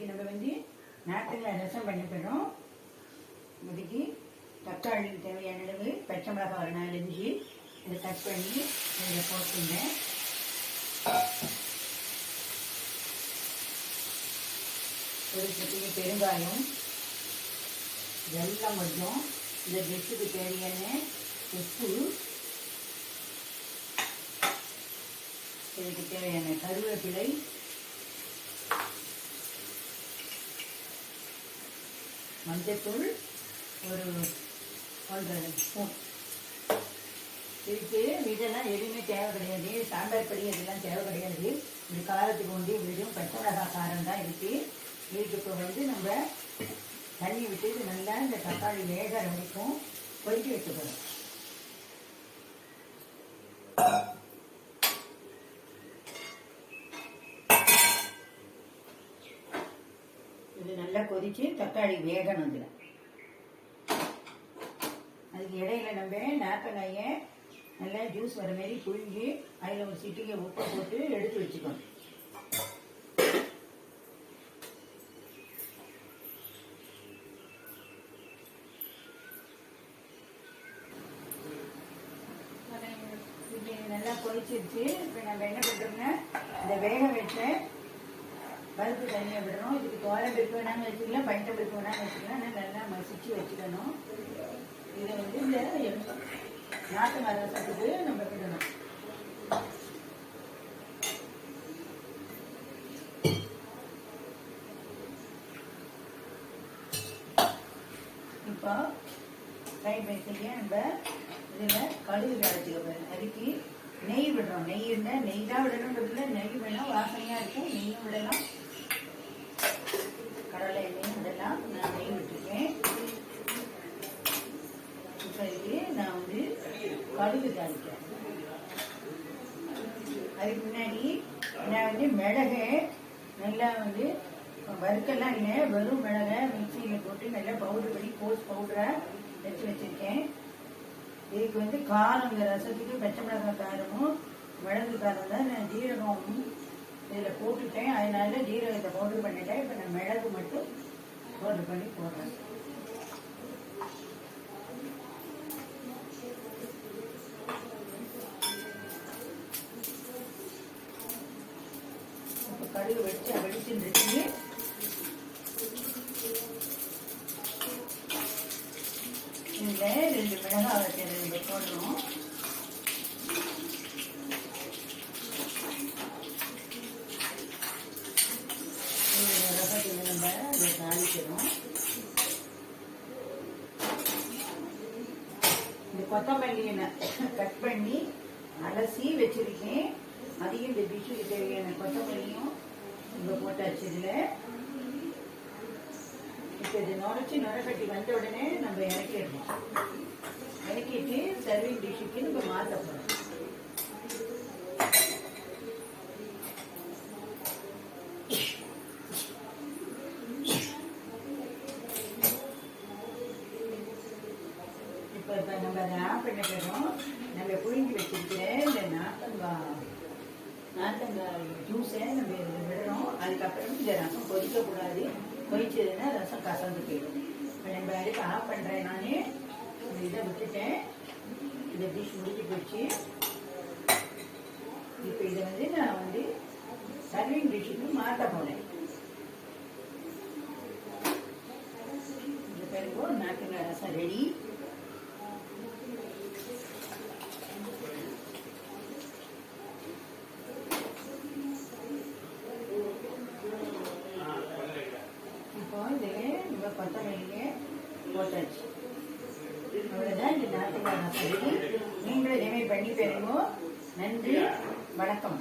இதுக்கு நம்ம வந்து நாட்டுல ரசம் பண்ண போகிறோம் இதுக்கு தக்காளி தேவையான அளவு பச்சை மிளகாய் ஒரு நாலஞ்சு இதை கட் பண்ணி இதில் போட்டுங்க. ஒரு சிட்டிகை பெருங்காயம் வெள்ளம் மட்டும் இந்த டிஷ்ஷுக்கு தேவையான உப்பு இதுக்கு தேவையான கருவேப்பிலை மஞ்சத்தூள் ஒரு ஒன்றரை ஸ்பூன். இதுக்கு இதெல்லாம் எதுவுமே தேவை கிடையாது. சாம்பார் பொடி இதெல்லாம் தேவை கிடையாது. இது காரத்துக்கு வந்து வெறும் பச்சை மிளகாய் காரம் தான் இருக்குது இதுக்கு இப்போ வந்து நம்ம தண்ணி விட்டு இது நல்லா இந்த தக்காளி வேக வரைக்கும் கொதிக்க வச்சுக்கணும். இது நல்லா கொதிச்சு தக்காளி வேகணும் இதில் அதுக்கு இடையில நம்ம நாப்பங்காயை நல்லா ஜூஸ் வர மாதிரி புழிஞ்சு அதில் ஒரு சிட்டிகை உப்பை போட்டு எடுத்து வச்சுக்கணும். நல்லா கொதிச்சிருச்சு. இப்போ நம்ம என்ன பண்ணுறோம்னா இந்த வேக வச்ச பருப்பு தனியாக விடணும். இதுக்கு தோரம் பருப்பு வேணாலும் வச்சுக்கலாம் பயிட்ட பருப்பு வேணாலும் வச்சுக்கலாம். ஆனால் நல்லா மசிச்சு வச்சுக்கணும். இதை வந்து இந்த நாட்டு மரத்துக்கு நம்ம விடணும். இப்போ ஃப்ரை பண்ணி நம்ம இதில் கடுகு தாளிச்சுக்க அதுக்கு நெய் விடுறோம் நெய் இருந்தால் நெய் தான் விடணுன்றதுல நெய் வேணால் வாசனையாக இருக்கும். நெய்யும் விடலாம் கடலை எண்ணெயும் விடலாம் நான் நெய் விட்டுருக்கேன் இப்போ இதுக்கு நான் வந்து கடுகு தாளிக்கிறேன் அதுக்கு முன்னாடி நான் வந்து மிளகு நல்லா வந்து வறுக்கெல்லாம் இல்லை வெறும் மிளகை மிக்சியில் போட்டு நல்லா பவுடர் பண்ணி கோஸ் பவுடரை வச்சு வச்சுருக்கேன். இதுக்கு வந்து காரம் இந்த ரசத்துக்கு பச்சை மிளகாய் காரமும் மிளகு காரம் தான் நான் ஜீரகம் இதில் போட்டுட்டேன். அதனால ஜீரகத்தை பவுடர் பண்ணிட்டேன். இப்போ நான் மிளகு மட்டும் பவுடர் பண்ணி போடுறேன் இப்போ கடுகு வெடிச்சு வெடிச்சுருந்துச்சு இதில் ரெண்டு மிளகாய் வச்சு ரெண்டு போடணும். இந்த நம்ம இதை தாளிக்கிறோம் இந்த கொத்தமல்லியை நான் கட் பண்ணி அலசி வச்சிருக்கேன். அதையும் இந்த டிஷ்ஷுக்கு தேவையான கொத்தமல்லியும் இங்கே போட்டாச்சு இதில் இப்போ இது நுரைச்சி நுரைக்கட்டி வந்த உடனே நம்ம இறக்கிடணும். இறக்கிட்டு சர்விங் டிஷ்ஷுக்கு நம்ம மாற்ற போகிறோம் இப்போ இப்போ நம்ம அதை ஆஃப் பண்ணிக்கிறோம் நம்ம புழிஞ்சு வச்சிருக்கிற நாத்தங்காய் ஜூஸை நம்ம விடுறோம். அதுக்கப்புறம் இந்த ரசம் கொதிக்கக்கூடாது. கொதிச்சதுன்னா ரசம் கசந்து போயிடும். இப்போ நம்ம அதுக்கு ஆஃப் பண்ணுறேன் நான். இந்த இதை விட்டுட்டேன். இந்த டிஷ் முடிஞ்சு போச்சு. இப்போ இதை வந்து நான் வந்து சர்விங் டிஷ்ஷுக்கு மாற்ற போனேன். இந்த பிறகு நாட்டுங்க ரசம் ரெடி இப்போ இதில் நம்ம கொத்தமல்லியை போட்டாச்சு அவ்வளோதான் இந்த நாட்டுக்கான சரி நீங்களும் இதேமாதிரி பண்ணி பெறுங்க நன்றி. வணக்கம்.